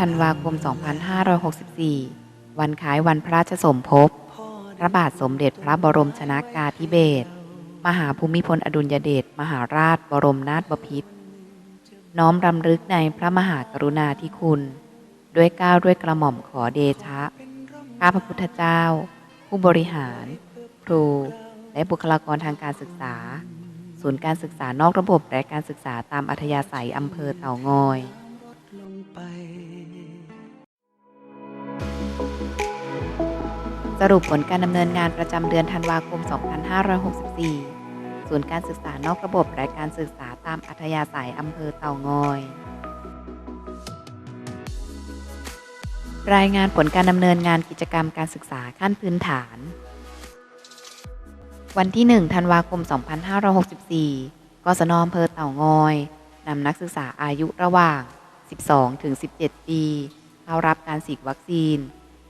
ธันวาคม 2564 วันคล้ายวันพระราชสมภพ พระบาทสมเด็จพระบรมชนากาธิเบศร มหาภูมิพลอดุลยเดช มหาราชบรมนาถบพิตร น้อมรำลึกในพระมหากรุณาธิคุณ ด้วยก้าวด้วยกระหม่อมขอเดชะ ข้าพระพุทธเจ้า ผู้บริหาร ครู และบุคลากรทางการศึกษา ศูนย์การศึกษานอกระบบและการศึกษาตามอัธยาศัยอำเภอเต่างอย สรุปผลการดำเนินงานประจำเดือนธันวาคม 2564 ศูนย์การศึกษานอกระบบและการศึกษาตามอัธยาศัยอำเภอเต่างอย รายงานผลการดำเนินงานกิจกรรมการศึกษาขั้นพื้นฐาน วันที่ 1 ธันวาคม 2564 กศนอำเภอเต่างอยนำนักศึกษาอายุระหว่าง 12 ถึง 17 ปี เข้ารับการฉีดวัคซีน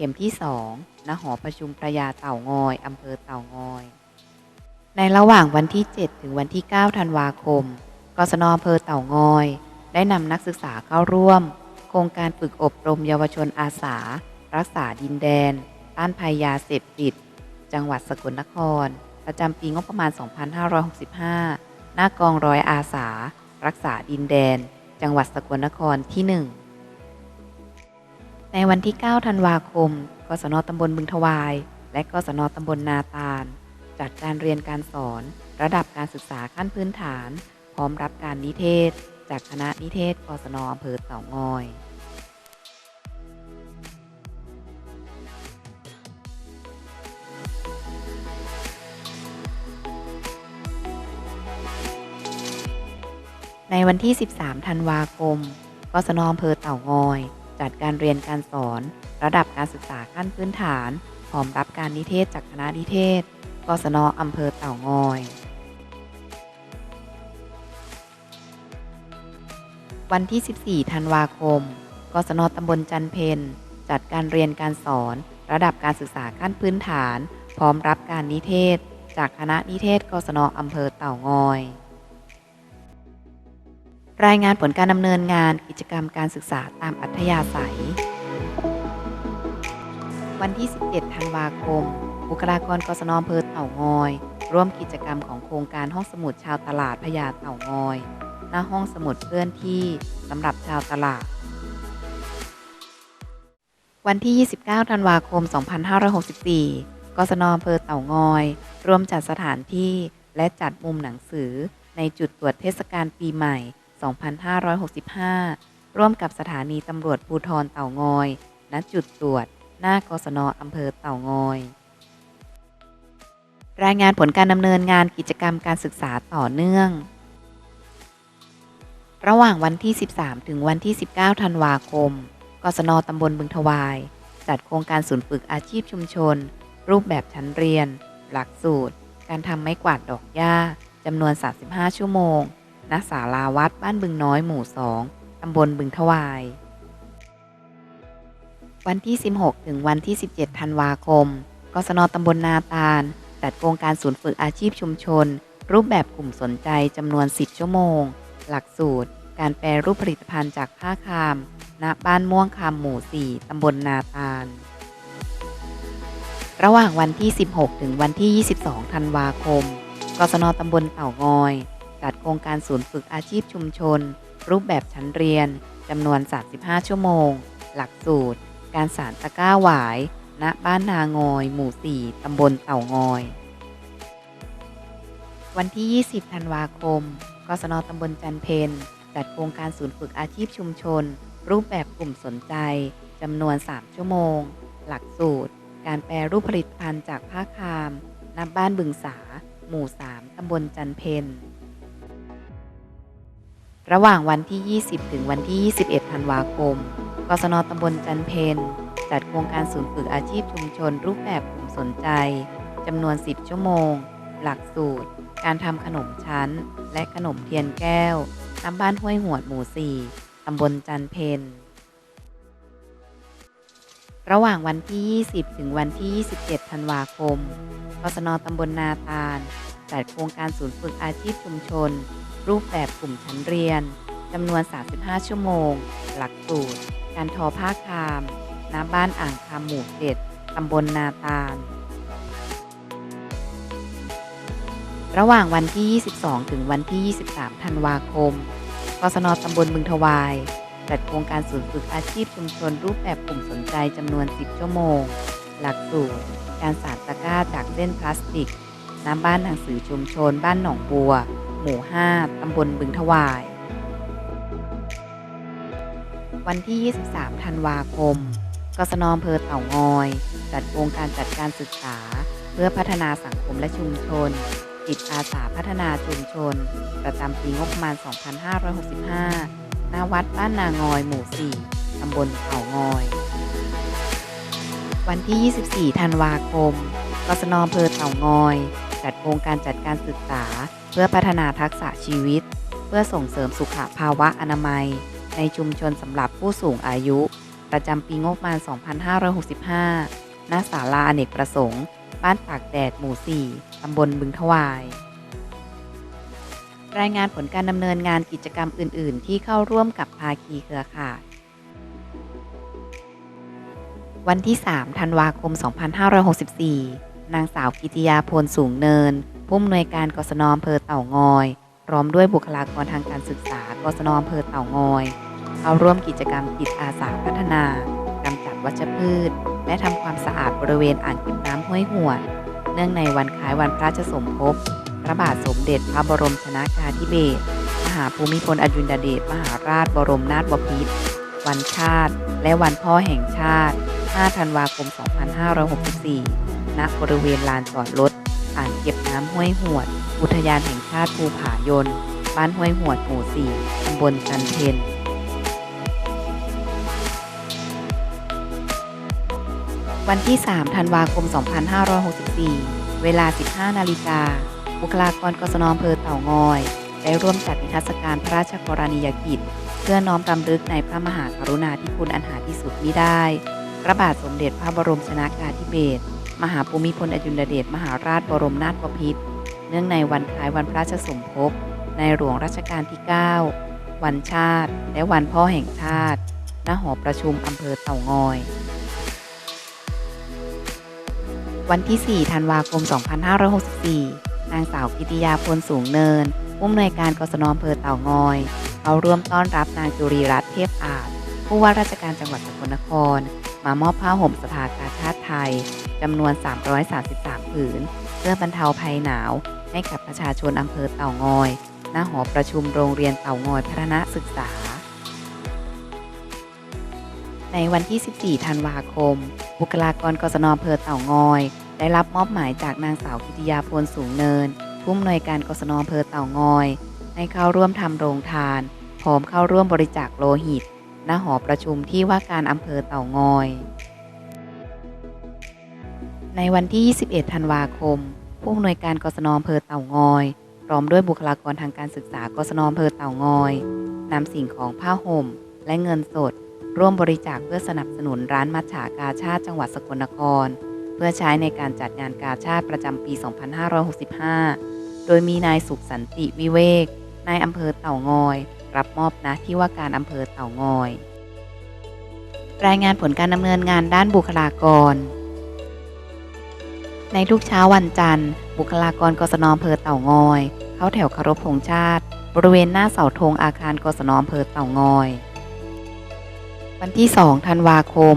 เข็มที่2ณหอประชุมพระยาเต่างอยอำเภอเต่างอย ในระหว่างวันที่ 7 ถึงวันที่ 9 ธันวาคม กศนอำเภอเต่างอย ได้นำนักศึกษาเข้าร่วม โครงการฝึกอบรมเยาวชนอาสา รักษาดินแดน ต้านภัยยาเสพติด จังหวัดสกลนคร ประจำปีงบประมาณ 2565 หน้ากองร้อยอาสา รักษาดินแดน จังหวัดสกลนครที่ 1 ในวันที่ 9 ธันวาคม กศนตำบลบึงทวาย และกศนตำบลนาตาล จัดการเรียนการสอน ระดับการศึกษาขั้นพื้นฐาน พร้อมรับการนิเทศ จากคณะนิเทศ กศนอำเภอเต่างอยในวันที่ 13 ธันวาคม กศนอำเภอเต่างอย จัดการเรียนการสอน ระดับการศึกษาขั้นพื้นฐานพร้อมรับการนิเทศจากคณะนิเทศ กศนอำเภอเต่างอย วันที่ 14 ธันวาคม กศนตำบลจันเพนจัดการเรียนการสอน ระดับการศึกษาขั้นพื้นฐาน พร้อมรับการนิเทศ จากคณะนิเทศ กศนอำเภอเต่างอย รายงานผลการดำเนินงานกิจกรรมการศึกษาตามอัธยาศัย วันที่ 17 ธันวาคม บุคลากรกศนอำเภอเต่างอย ร่วมกิจกรรมของโครงการห้องสมุดชาวตลาดพญาเต่างอย หน้าห้องสมุดเคลื่อนที่สำหรับชาวตลาด วันที่ 29 ธันวาคม 2564 กศนอำเภอเต่างอย ร่วมจัดสถานที่และจัดมุมหนังสือในจุดตรวจเทศกาลปีใหม่ 2565 ร่วมกับสถานีตำรวจภูธรเต่างอย ณ จุดตรวจ หน้ากศนอำเภอเต่างอย รายงานผลการดำเนินงานกิจกรรมการศึกษาต่อเนื่อง ระหว่างวันที่ 13 ถึงวันที่ 19 ธันวาคม กศนตำบลบึงทวาย จัดโครงการศูนย์ฝึกอาชีพชุมชน รูปแบบชั้นเรียน หลักสูตร การทำไม้กวาดดอกหญ้าจำนวน 35 ชั่วโมง ณศาลาวัดบ้านบึงน้อยหมู่2ตำบลบึงทวาย วันที่ 16 ถึงวันที่ 17 ธันวาคม กศนตำบลนาตาล จัดโครงการศูนย์ฝึกอาชีพชุมชน รูปแบบกลุ่มสนใจจำนวน 10 ชั่วโมง หลักสูตร การแปรรูปผลิตภัณฑ์จากผ้าคาม ณ บ้านม่วงคำหมู่ 4 ตำบลนาตาล ระหว่างวันที่ 16 ถึงวันที่ 22 ธันวาคม กศนตำบลเต่างอย จัดโครงการศูนย์ฝึกอาชีพชุมชน รูปแบบชั้นเรียนจำนวน 35 ชั่วโมง หลักสูตร การสารตะก้าหวาย ณ บ้านนางอย หมู่ 4 ตำบลเต่างอย วันที่ 20 ธันวาคม กศนตำบลจันเพนจัดโครงการศูนย์ฝึกอาชีพชุมชน รูปแบบกลุ่มสนใจจำนวน 3 ชั่วโมง หลักสูตร การแปรรูปผลิตภัณฑ์จากผ้าคาม ณ บ้านบึงสา หมู่ 3 ตำบลจันเพน ระหว่างวันที่ 20 ถึงวันที่ 21 ธันวาคม กศนตำบลจันเพนจัดโครงการศูนย์ฝึกอาชีพชุมชน รูปแบบกลุ่มสนใจจำนวน 10 ชั่วโมง หลักสูตร การทำขนมชั้น และขนมเทียนแก้วณบ้านห้วยหวดหมู่ 4 ตำบลจันเพนระหว่างวันที่ 20 ถึงวันที่ 27 ธันวาคมกศนตำบลนาตาลจัดโครงการศูนย์ฝึกอาชีพชุมชน รูปแบบกลุ่มชั้นเรียนจำนวน 35 ชั่วโมง หลักสูตร การทอผ้าคามณบ้านอ่างคำหมู่เจ็ดตำบลนาตาล ระหว่างวันที่ 22 ถึงวันที่ 23 ธันวาคมกศนตำบลบึงทวาย จัดโครงการศูนย์ฝึกอาชีพชุมชนรูปแบบกลุ่มสนใจจำนวน 10 ชั่วโมง หลักสูตร การสานตะกร้าจากเส้นพลาสติก น้ำบ้านหนังสือชุมชน บ้านหนองบัว มู่ 5 ตำบลบึงทวาย วันที่ 23 ธันวาคมกศนอำเภอเต่างอย จัดโครงการจัดการศึกษา เพื่อพัฒนาสังคมและชุมชน จิตอาสาพัฒนาชุมชน ประจำปีงบประมาณ 2565หน้าวัดบ้านนางอย หมู่ 4 ตำบลเต่างอย วันที่ 24 ธันวาคมกศนอำเภอเต่างอย จัดโครงการจัดการศึกษา เพื่อพัฒนาทักษะชีวิต เพื่อส่งเสริมสุขภาวะอนามัย ในชุมชนสำหรับผู้สูงอายุ ประจำปีงบประมาณ 2565 ณ ศาลาอเนกประสงค์ บ้านปากแดดหมู่ 4 ตำบลบึงทวาย รายงานผลการดำเนินงานกิจกรรมอื่น ๆ ที่เข้าร่วมกับภาคีเครือข่ายวันที่ 3 ธันวาคม 2564 นางสาวกิติยาพลสูงเนิน ผู้อำนวยการกศนอำเภอเต่างอย พร้อมด้วยบุคลากรทางการศึกษากศนอำเภอเต่างอย เข้าร่วมกิจกรรมจิตอาสาพัฒนากำจัดวัชพืช และทำความสะอาดบริเวณอ่างเก็บน้ำห้วยหัวด เนื่องในวันคล้ายวันพระราชสมภพ พระบาทสมเด็จพระบรมชนากาธิเบศร มหาภูมิพลอดุลยเดชมหาราชบรมนาถบพิตร วันชาติ และวันพ่อแห่งชาติ 5 ธันวาคม 2564 ณบริเวณลานจอดรถอ่างเก็บน้ำห้วยหวด อุทยานแห่งชาติภูผายน บ้านห้วยหวดหมู่4ตำบลจันเพ็ญวันที่ 3 ธันวาคม 2564 เวลา 15 นาฬิกา บุคลากรกศนอำเภอเต่างอย ได้ร่วมจัดนิทรรศการพระราชกรณียกิจ เพื่อน้อมรำลึกในพระมหากรุณาธิคุณอันหาที่สุดมิได้ พระบาทสมเด็จพระบรมชนากาธิเบศร มหาภูมิพลอดุลยเดชมหาราชบรมนาถบพิตรเนื่องในวันคล้ายวันพระราชสมภพในหลวงรัชกาลที่ 9 วันชาติ และวันพ่อแห่งชาติ ณ หอประชุมอำเภอเต่างอย วันที่ 4 ธันวาคม 2564 นางสาวกิติยาพลสูงเนิน ผู้อำนวยการกศนอำเภอเต่างอย เขาร่วมต้อนรับนางจุรีรัตน์เทพอาจผู้ว่าราชการจังหวัดสกลนคร มามอบผ้าห่มสภากาชาติไทยจำนวน 333 ผืน เพื่อบรรเทาภัยหนาว ให้กับประชาชนอำเภอเต่างอยณหอประชุมโรงเรียนเต่างอยพัฒนาศึกษา ในวันที่ 14 ธันวาคม บุคลากรกศนอำเภอเต่างอย ได้รับมอบหมายจากนางสาวกิติยาพลสูงเนิน ผู้อำนวยการกศนอำเภอเต่างอย ให้เข้าร่วมทำโรงทานพร้อมเข้าร่วมบริจาคโลหิต ณหอประชุมที่ว่าการอำเภอเต่างอย ในวันที่ 21 ธันวาคม ผู้อำนวยการกศนอำเภอเต่างอย พร้อมด้วยบุคลากรทางการศึกษากศนอำเภอเต่างอยนำสิ่งของผ้าห่ม และเงินสด ร่วมบริจาคเพื่อสนับสนุนร้านมัจฉากาชาติจังหวัดสกลนคร เพื่อใช้ในการจัดงานกาชาติประจำปี 2565 โดยมีนายสุขสันติวิเวกนายอำเภอเต่างอย รับมอบหนะที่ว่าการอำเภอเต่างอย รายงานผลการดำเนินงานด้านบุคลากร ในทุกเช้าวันจันทร์ บุคลากรกศนอำเภอเต่างอย เข้าแถวเคารพธงชาติ บริเวณหน้าเสาธงอาคารกศนอำเภอเต่างอย วันที่2ธันวาคม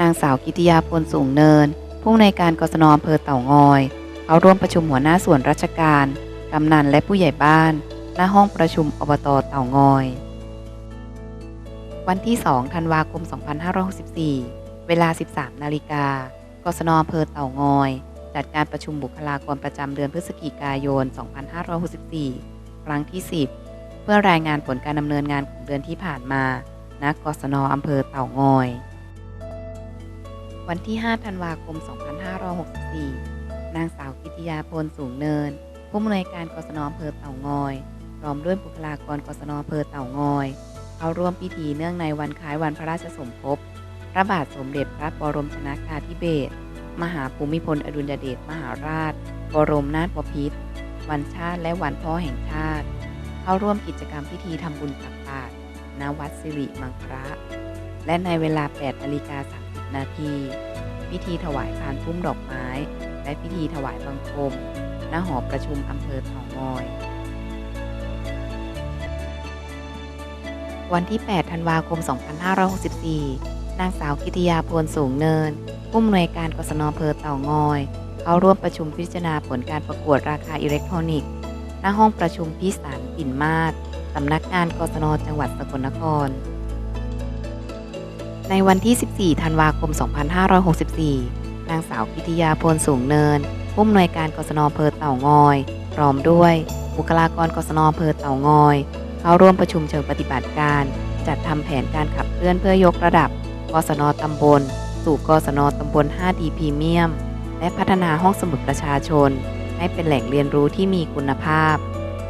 นางสาวกิติยาพลสูงเนิน ผู้อำนวยการกศนอำเภอเต่างอย เขาร่วมประชุมหัวหน้าส่วนราชการกำนันและผู้ใหญ่บ้าน หน้าห้องประชุมอบตเต่างอย วันที่ 2 ธันวาคม 2564 เวลา 13 นาฬิกากศนอำเภอเต่างอย จัดการประชุมบุคลากรประจำเดือนพฤศจิกายน 2564 ครั้งที่ 10 เพื่อรายงานผลการดำเนินงานของเดือนที่ผ่านมาณกศนอำเภอเต่างอย วันที่ 5 ธันวาคม 2564 นางสาวกิติยาพลสูงเนิน ผู้อำนวยการกศนอำเภอเต่างอย พร้อมด้วยบุคลากรกศนอำเภอเต่างอย เข้าร่วมพิธีเนื่องในวันคล้ายวันพระราชสมภพ พระบาทสมเด็จพระบรมชนากาธิเบศร มหาภูมิพลอดุลยเดชมหาราช บรมนาถบพิตร วันชาติและวันพ่อแห่งชาติ เข้าร่วมกิจกรรมพิธีทำบุญตักบาตรณวัดสิริมังคระและในเวลา8นาฬิกา30นาที พิธีถวายพานพุ่มดอกไม้ และพิธีถวายบังคม ณ หอประชุมอำเภอเต่างอย วันที่ 8 ธันวาคม 2564 นางสาวกิติยาพลสูงเนิน ผู้อำนวยการกศนอเภอเต่างอย เขาร่วมประชุมพิจารณาผลการประกวดราคาอิเล็กทรอนิกส์ ณ ห้องประชุมพิสารปิ่นมาศสำนักงานกศนจังหวัดสกลนคร ในวันที่ 14 ธันวาคม 2564 นางสาวกิติยาพลสูงเนิน ผู้อำนวยการกศนอเภอเต่างอย พร้อมด้วยบุคลากรกศนอเภอเต่างอย เข้าร่วมประชุมเชิงปฏิบัติการ จัดทำแผนการขับเคลื่อนเพื่อยกระดับ กศนตำบล สู่กศนตำบล 5D พรีเมียม และพัฒนาห้องสมุดประชาชน ให้เป็นแหล่งเรียนรู้ที่มีคุณภาพ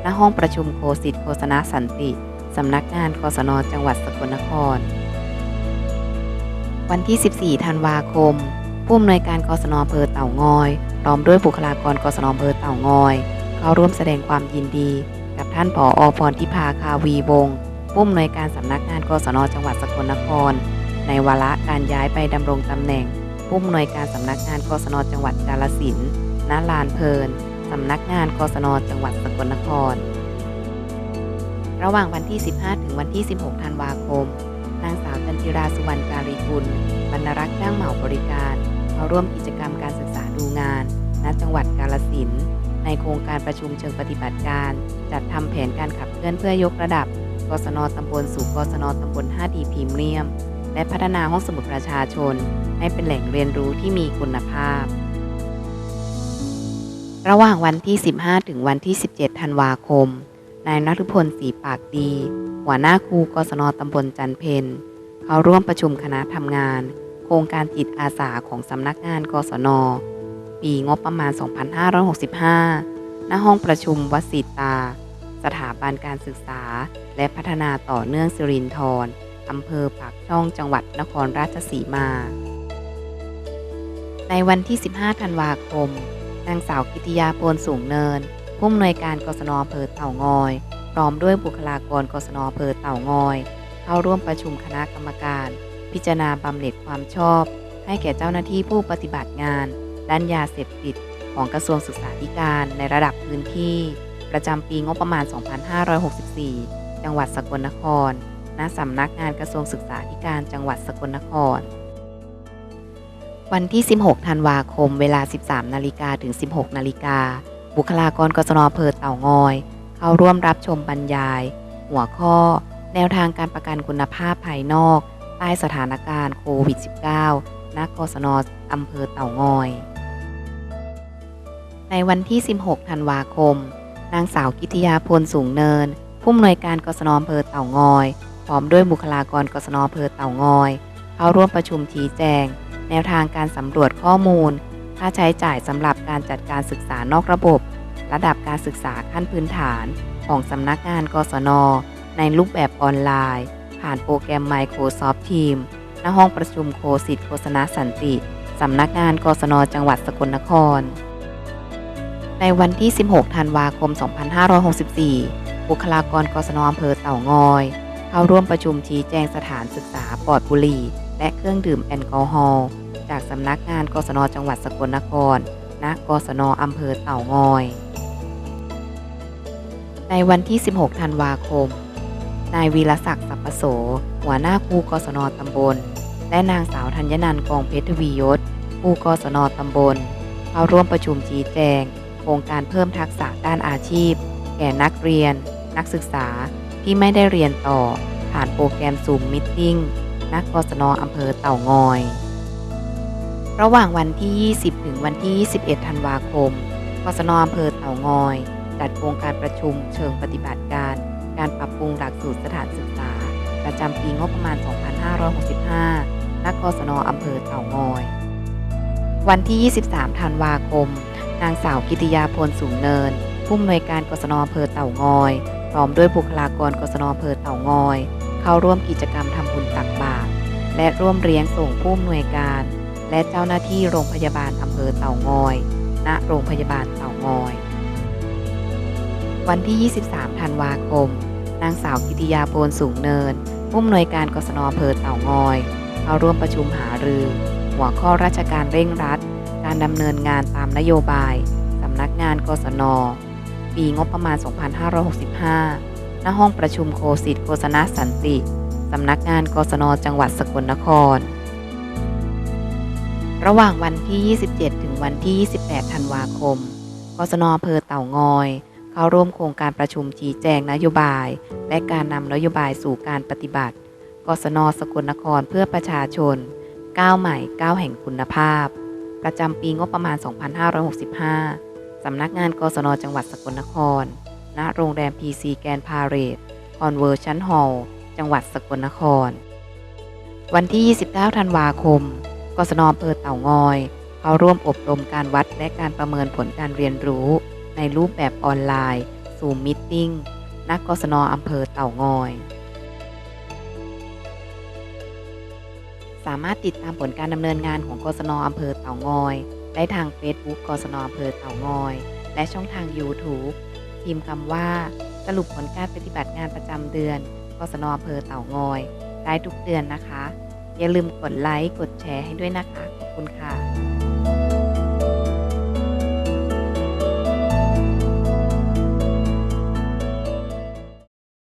ณ ห้องประชุมโคสิทธิ์โฆษณาสันติ สำนักงานกศนจังหวัดสกลนคร วันที่ 14 ธันวาคม ผู้อำนวยการกศนอำเภอเต่างอย พร้อมด้วยบุคลากรกศนอำเภอเต่างอย เข้าร่วมแสดงความยินดี ท่านผออพรทิพาคาวีวงศ์ผู้อำนวยการสำนักงานกศนจังหวัดสกลนคร ในวาระการย้ายไปดำรงตำแหน่ง ผู้อำนวยการสำนักงานกศนจังหวัดกาฬสินณลานเพลินสำนักงานกศนจังหวัดสกลนคร ระหว่างวันที่ 15 ถึงวันที่ 16 ธันวาคม นางสาวจันจิราสุวรรณการีกุลบรรณรักษ์จ้างเหมาบริการ เข้าร่วมกิจกรรมการศึกษาดูงาน ณ จังหวัดกาฬสินธุ์ ในโครงการประชุมเชิงปฏิบัติการ จัดทำแผนการขับเคลื่อนเพื่อยกระดับ กศนตำบลสู่กศนตำบล 5D พรีเมียม และพัฒนาห้องสมุดประชาชน ให้เป็นแหล่งเรียนรู้ที่มีคุณภาพ ระหว่างวันที่ 15 ถึงวันที่ 17 ธันวาคม นายนฤพลศรีปากดี หัวหน้าครูกศนตำบลจันเพนเขาร่วมประชุมคณะทำงาน โครงการจิตอาสาของสำนักงานกศน ปีงบประมาณ 2565 ณ ห้องประชุมวสิตา สถาบันการศึกษา และพัฒนาต่อเนื่องสิรินธรอำเภอปากช่องจังหวัดนครราชสีมา ในวันที่ 15 ธันวาคม นางสาวกิติยาโพลสูงเนิน ผู้อำนวยการกศนอำเภอเต่างอย พร้อมด้วยบุคลากรกศนอำเภอเต่างอย เข้าร่วมประชุมคณะกรรมการ พิจารณาบำเหน็จความชอบ ให้แก่เจ้าหน้าที่ผู้ปฏิบัติงาน ด้านยาเสพติดของกระทรวงศึกษาธิการในระดับพื้นที่ ประจำปีงบประมาณ 2564 จังหวัดสกลนคร ณ สำนักงานกระทรวงศึกษาธิการจังหวัดสกลนคร วันที่ 16 ธันวาคม เวลา 13 นาฬิกาถึง 16 นาฬิกา บุคลากรกศนอำเภอเต่างอย เข้าร่วมรับชมบรรยาย หัวข้อ แนวทางการประกันคุณภาพภายนอก ใต้สถานการณ์โควิด -19 ณ กศนอำเภอเต่างอย ในวันที่ 16 ธันวาคม นางสาวกิติยาพลสูงเนิน ผู้อำนวยการกศนอำเภอเต่างอย พร้อมด้วยบุคลากรกศนอำเภอเต่างอย เข้าร่วมประชุมชี้แจง แนวทางการสำรวจข้อมูล ค่าใช้จ่ายสำหรับการจัดการศึกษานอกระบบ ระดับการศึกษาขั้นพื้นฐาน ของสำนักงานกศน ในรูปแบบออนไลน์ ผ่านโปรแกรม Microsoft Teams ณห้องประชุมโคสิทธิโฆษณาสันติ สำนักงานกศนจังหวัดสกลนคร ในวันที่ 16 ธันวาคม 2564 บุคลากรกศนอำเภอเต่างอย เข้าร่วมประชุมชี้แจงสถานศึกษาปลอดบุหรี่ และเครื่องดื่มแอลกอฮอล์จากสำนักงานกศนจังหวัดสกลนคร ณ กศนอำเภอเต่างอย ในวันที่ 16 ธันวาคม นายวีรศักดิ์สัพปโส หัวหน้าครูกศนตำบล และนางสาวธัญนันท์กองเพชรทวียศครูกศนตำบล เข้าร่วมประชุมชี้แจง ครงการเพิ่มทักษะด้านอาชีพ แก่นักเรียน นักศึกษาที่ไม่ได้เรียนต่อ ผ่านโปรแกรมซูมมิทติ้งนักกศนอำเภอเต่างอย ระหว่างวันที่ 20 ถึงวันที่ 21 ธันวาคมกศนอำเภอเต่างอย จัดโครงการประชุมเชิงปฏิบัติการ การปรับปรุงหลักสูตรสถานศึกษา ประจำปีงบประมาณ 2565ณกศนอำเภอเต่างอย วันที่ 23 ธันวาคม นางสาวกิติยาพลสูงเนิน ผู้อำนวยการกศนอำเภอเต่างอย พร้อมด้วยบุคลากรกศนอำเภอเต่างอย เข้าร่วมกิจกรรมทำบุญตักบาตรและร่วมเลี้ยงส่งผู้อำนวยการ และเจ้าหน้าที่โรงพยาบาลอำเภอเต่างอย ณ โรงพยาบาลเต่างอย วันที่ 23 ธันวาคม นางสาวกิติยาโพลสูงเนิน ผู้อำนวยการกศนอำเภอเต่างอย เข้าร่วมประชุมหารือ หัวข้อราชการเร่งรัด ดำเนินงานตามนโยบายสำนักงานกศน ปีงบประมาณ 2565 ณ ห้องประชุมโคสิทธิโฆษณะสันติ สำนักงานกศน จังหวัดสกลนคร ระหว่างวันที่ 27 ถึงวันที่ 28 ธันวาคม กศนอำเภอเต่างอย เข้าร่วมโครงการประชุมชี้แจงนโยบาย และการนำนโยบายสู่การปฏิบัติ กศน สกลนครเพื่อประชาชนก้าวใหม่ก้าวแห่งคุณภาพ ประจำปีงบประมาณ 2565 สำนักงานกศนจังหวัดสกลนคร ณ โรงแรม PC แกนพาเรตคอนเวอร์ชันฮอลล์ จังหวัดสกลนคร วันที่ 29 ธันวาคม กศนอำเภอเต่างอย เข้าร่วมอบรมการวัดและการประเมินผลการเรียนรู้ ในรูปแบบออนไลน์สู่มิทติ้งณกศนอำเภอเต่างอย สามารถติดตามผลการดำเนินงานของกศนอำเภอเต่างอย ได้ทาง Facebook กศนอำเภอเต่างอย และช่องทาง YouTube พิมพ์คำว่า สรุปผลการปฏิบัติงานประจำเดือน กศนอำเภอเต่างอย ได้ทุกเดือนนะคะ อย่าลืมกดไลค์กดแชร์ให้ด้วยนะคะ ขอบคุณค่ะ